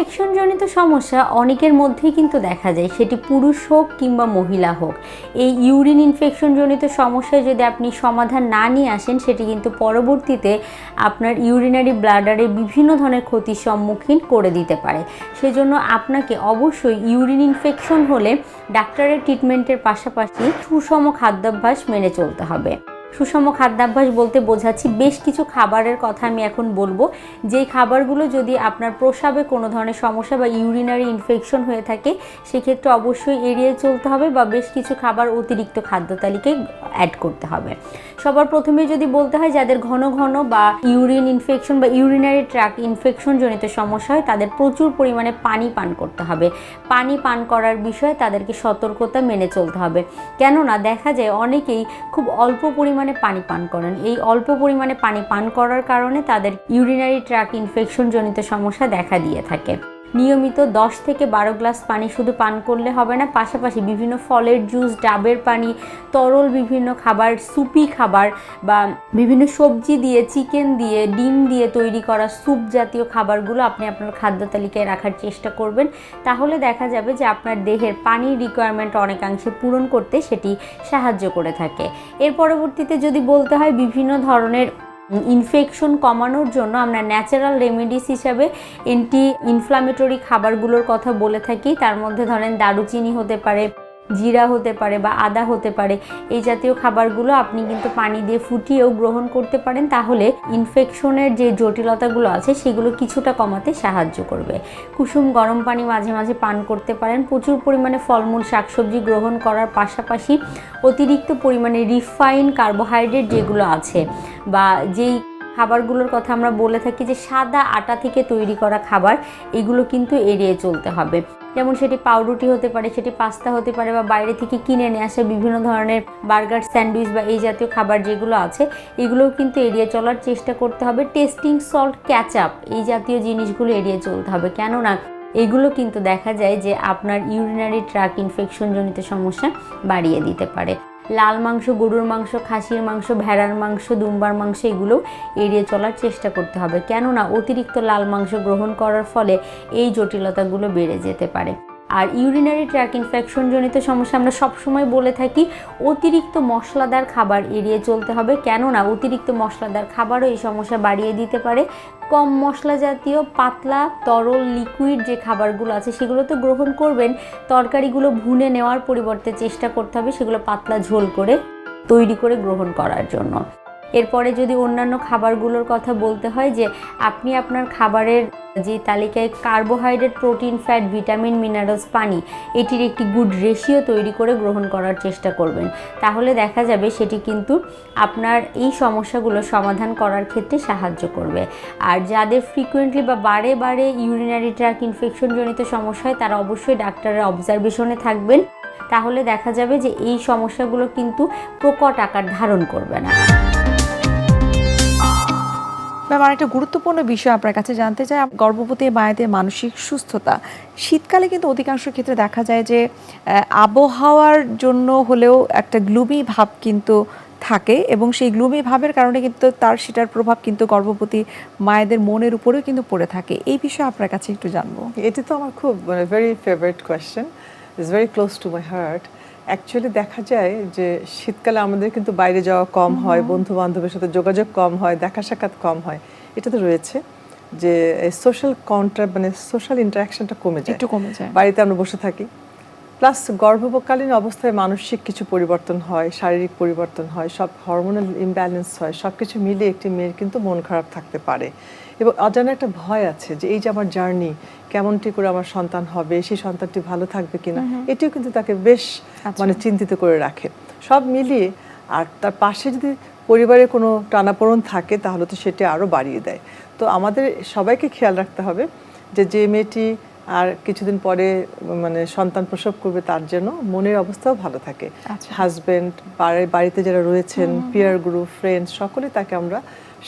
Infection জনিত সমস্যা অনেকের মধ্যেই কিন্তু দেখা যায়। সেটি পুরুষ হোক কিংবা মহিলা হোক। এই ইউরিন ইনফেকশন জনিত সমস্যায় যদি আপনি সমাধান না নিয়ে আসেন, সেটি কিন্তু পরবর্তীতে আপনার ইউরিনারি ব্লাডারে বিভিন্ন ধরনের ক্ষতির সম্মুখীন করে দিতে পারে। সেজন্য আপনাকে অবশ্যই ইউরিন ইনফেকশন হলে ডাক্তারের ট্রিটমেন্টের পাশাপাশি সুষম খাদ্যাভ্যাস মেনে চলতে হবে। সুষম খাদ্যাভ্যাস বলতে বোঝাচ্ছি, বেশ কিছু খাবারের কথা আমি এখন বলব। যেই খাবারগুলো যদি আপনার প্রস্রাবে কোনো ধরনের সমস্যা বা ইউরিনারি ইনফেকশন হয়ে থাকে, সেক্ষেত্রে অবশ্যই এড়িয়ে চলতে হবে বা বেশ কিছু খাবার অতিরিক্ত খাদ্য তালিকায় অ্যাড করতে হবে। সবার প্রথমে যদি বলতে হয়, যাদের ঘন ঘন বা ইউরিন ইনফেকশন বা ইউরিনারি ট্র্যাক ইনফেকশন জনিত সমস্যা হয়, তাদের প্রচুর পরিমাণে পানি পান করতে হবে। পানি পান করার বিষয়ে তাদেরকে সতর্কতা মেনে চলতে হবে। কেননা দেখা যায় অনেকেই খুব অল্প পরিমাণে পানি পান করেন। এই অল্প পরিমাণে পানি পান করার কারণে তাদের ইউরিনারি ট্র্যাক ইনফেকশন জনিত সমস্যা দেখা দিয়ে থাকে। নিয়মিত 10 থেকে বারো গ্লাস পানি শুধু পান করলে হবে না, পাশাপাশি বিভিন্ন ফলের জুস, ডাবের পানি, তরল বিভিন্ন খাবার, সুপি খাবার বা বিভিন্ন সবজি দিয়ে, চিকেন দিয়ে, ডিম দিয়ে তৈরি করা স্যুপ জাতীয় খাবারগুলো আপনি আপনার খাদ্য তালিকায় রাখার চেষ্টা করবেন। তাহলে দেখা যাবে যে আপনার দেহের পানির রিকোয়ারমেন্ট অনেকাংশে পূরণ করতে সেটি সাহায্য করে থাকে। এর পরবর্তীতে যদি বলতে হয় বিভিন্ন ধরনের ইনফেকশন কমানোর জন্য আমরা ন্যাচারাল রেমেডিস হিসাবে অ্যান্টি ইনফ্লামেটরি খাবারগুলোর কথা বলে থাকি। তার মধ্যে ধরেন দারুচিনি হতে পারে জিরা হতে পারে বা আদা হতে পারে, এই জাতীয় খাবারগুলো আপনি কিন্তু পানি দিয়ে ফুটিয়েও গ্রহণ করতে পারেন। তাহলে ইনফেকশনের যে জটিলতাগুলো আছে, সেগুলো কিছুটা কমাতে সাহায্য করবে। কুসুম গরম পানি মাঝে মাঝে পান করতে পারেন। প্রচুর পরিমাণে ফলমূল, শাকসবজি গ্রহণ করার পাশাপাশি অতিরিক্ত পরিমাণে রিফাইন কার্বোহাইড্রেট যেগুলো আছে, বা যেই খাবারগুলোর কথা আমরা বলে থাকি যে সাদা আটা থেকে তৈরি করা খাবার, এগুলো কিন্তু এড়িয়ে চলতে হবে। যেমন সেটি পাউরুটি হতে পারে, সেটি পাস্তা হতে পারে বা বাইরে থেকে কিনে নিয়ে আসা বিভিন্ন ধরনের বার্গার, স্যান্ডউইচ বা এই জাতীয় খাবার যেগুলো আছে, এগুলোও কিন্তু এড়িয়ে চলার চেষ্টা করতে হবে। টেস্টিং সল্ট, ক্যাচআপ, এই জাতীয় জিনিসগুলো এড়িয়ে চলতে হবে। কেননা, এগুলো কিন্তু দেখা যায় যে আপনার ইউরিনারি ট্র্যাক ইনফেকশন জনিত সমস্যা বাড়িয়ে দিতে পারে। লাল মাংস, গরুর মাংস, খাসির মাংস, ভেড়ার মাংস, দুম্বার মাংস, এগুলো এড়িয়ে চলার চেষ্টা করতে হবে। কেননা অতিরিক্ত লাল মাংস গ্রহণ করার ফলে এই জটিলতাগুলো বেড়ে যেতে পারে। আর ইউরিনারি ট্র্যাক ইনফেকশন জনিত সমস্যা আমরা সবসময় বলে থাকি, অতিরিক্ত মশলাদার খাবার এড়িয়ে চলতে হবে। কেননা, অতিরিক্ত মশলাদার খাবারও এই সমস্যা বাড়িয়ে দিতে পারে। কম মশলা জাতীয়, পাতলা, তরল লিকুইড যে খাবারগুলো আছে, সেগুলো তো গ্রহণ করবেন। তরকারিগুলো ভুনে নেওয়ার পরিবর্তে চেষ্টা করতে হবে, সেগুলো পাতলা ঝোল করে তৈরি করে গ্রহণ করার জন্য। এরপরে যদি অন্যান্য খাবারগুলোর কথা বলতে হয় যে আপনি আপনার খাবারের যে তালিকায় carbohydrate protein fat vitamin minerals পানি, এটির একটি গুড রেশিও তৈরি করে গ্রহণ করার চেষ্টা করবেন। তাহলে দেখা যাবে সেটি কিন্তু আপনার এই সমস্যাগুলো সমাধান করার ক্ষেত্রে সাহায্য করবে। আর যাদের ফ্রিকুয়েন্টলি বা বারে বারে ইউরিনারি ট্র্যাক ইনফেকশনজনিত সমস্যা হয়, তারা অবশ্যই ডাক্তারের অবজারভেশনে থাকবেন। তাহলে দেখা যাবে যে এই সমস্যাগুলো কিন্তু প্রকট আকার ধারণ করবে না। ম্যাম, আরেকটা গুরুত্বপূর্ণ বিষয় আপনার কাছে জানতে চাই। গর্ভবতী মায়েদের মানসিক সুস্থতা। শীতকালে কিন্তু অধিকাংশ ক্ষেত্রে দেখা যায় যে আবহাওয়ার জন্য হলেও একটা গ্লুমি ভাব কিন্তু থাকে এবং সেই গ্লুমি ভাবের কারণে কিন্তু তার সেটার প্রভাব কিন্তু গর্ভবতী মায়েদের মনের উপরেও কিন্তু পড়ে থাকে। এই বিষয়ে আপনার কাছে একটু জানব। এটি তো আমার খুব very favourite question is very close to my heart actually দেখা যায় যে শীতকালে আমাদের কিন্তু বাইরে যাওয়া কম হয় বন্ধু বান্ধবের সাথে যোগাযোগ কম হয় দেখা সাক্ষাৎ কম হয়। এটা তো রয়েছে যে সোশ্যাল কন্ট্রাক্ট মানে সোশ্যাল ইন্টারাকশনটা কমে যায়। একটু কমে যায়। বাড়িতে আমরা বসে থাকি প্লাস গর্ভকালীন অবস্থায় মানসিক কিছু পরিবর্তন হয় শারীরিক পরিবর্তন হয় সব হরমোনাল ইমব্যালেন্স হয় সব কিছু মিলে একটি মেয়ের কিন্তু মন খারাপ থাকতে পারে। এবং অজানা একটা ভয় আছে যে এই যে আমার জার্নি কেমনটি করে আমার সন্তান হবে সেই সন্তানটি ভালো থাকবে কিনা? এটিও কিন্তু তাকে বেশ আচ্ছা। মানে চিন্তিত করে রাখে। সব মিলিয়ে আর তার পাশে যদি পরিবারে কোনো টানাপোড়ন থাকে তাহলে তো সেটি আরও বাড়িয়ে দেয়। তো আমাদের সবাইকে খেয়াল রাখতে হবে যে যে মেয়েটি আর কিছুদিন পরে মানে সন্তান প্রসব করবে তার জন্য মনের অবস্থাও ভালো থাকে আচ্ছা। হাজবেন্ড বাড়িতে যারা রয়েছেন পিয়ার গ্রুপ ফ্রেন্ডস সকলে তাকে আমরা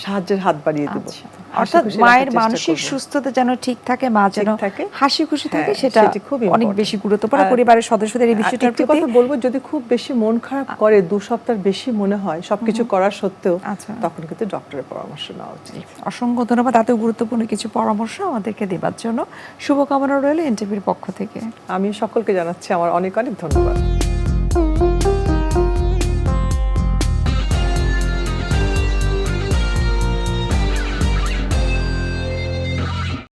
সাহায্যের হাত বাড়িয়ে দেবো। আচ্ছা। অর্থাৎ মায়ের মানসিক সুস্থতা যেন ঠিক থাকে মা যেন থাকে। হাসি খুশি থাকে হ্যাঁ, সেটা অনেক বেশি গুরুত্বপূর্ণ। পরিবারের সদস্যদের এই আর বিষয়টার একটি কথা বলব যদি খুব বেশি মন খারাপ করে দু সপ্তাহ বেশি মনে হয় সবকিছু করার সত্ত্বেও আচ্ছা। তখন কিন্তু ডক্টরের পরামর্শ নেওয়া উচিত। অসংখ্য ধন্যবাদ। এত গুরুত্বপূর্ণ কিছু পরামর্শ আমাদেরকে দেবার জন্য। শুভকামনা রইল এনটিভির পক্ষ থেকে। আমি সকলকে জানাচ্ছি আমার অনেক অনেক ধন্যবাদ।